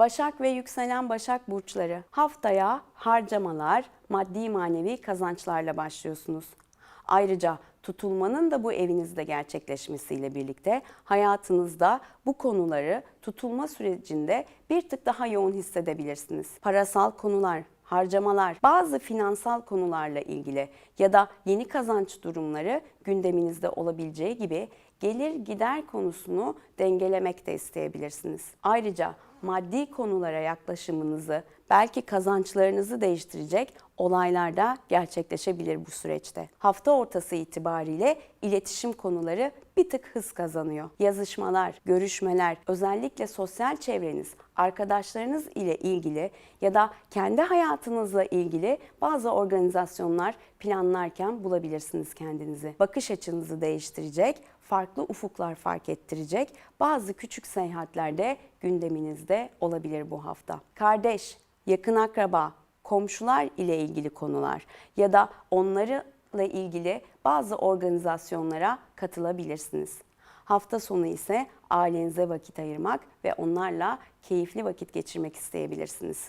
Başak ve yükselen Başak burçları haftaya harcamalar, maddi manevi kazançlarla başlıyorsunuz. Ayrıca tutulmanın da bu evinizde gerçekleşmesiyle birlikte hayatınızda bu konuları tutulma sürecinde bir tık daha yoğun hissedebilirsiniz. Parasal konular, harcamalar, bazı finansal konularla ilgili ya da yeni kazanç durumları gündeminizde olabileceği gibi gelir gider konusunu dengelemek de isteyebilirsiniz. Ayrıca maddi konulara yaklaşımınızı, belki kazançlarınızı değiştirecek olaylar da gerçekleşebilir bu süreçte. Hafta ortası itibariyle iletişim konuları bir tık hız kazanıyor. Yazışmalar, görüşmeler, özellikle sosyal çevreniz, arkadaşlarınız ile ilgili ya da kendi hayatınızla ilgili bazı organizasyonlar planlarken bulabilirsiniz kendinizi. Bakış açınızı değiştirecek, farklı ufuklar fark ettirecek bazı küçük seyahatler de gündeminizde olabilir bu hafta. Kardeş, yakın akraba, komşular ile ilgili konular ya da onlarla ilgili bazı organizasyonlara katılabilirsiniz. Hafta sonu ise ailenize vakit ayırmak ve onlarla keyifli vakit geçirmek isteyebilirsiniz.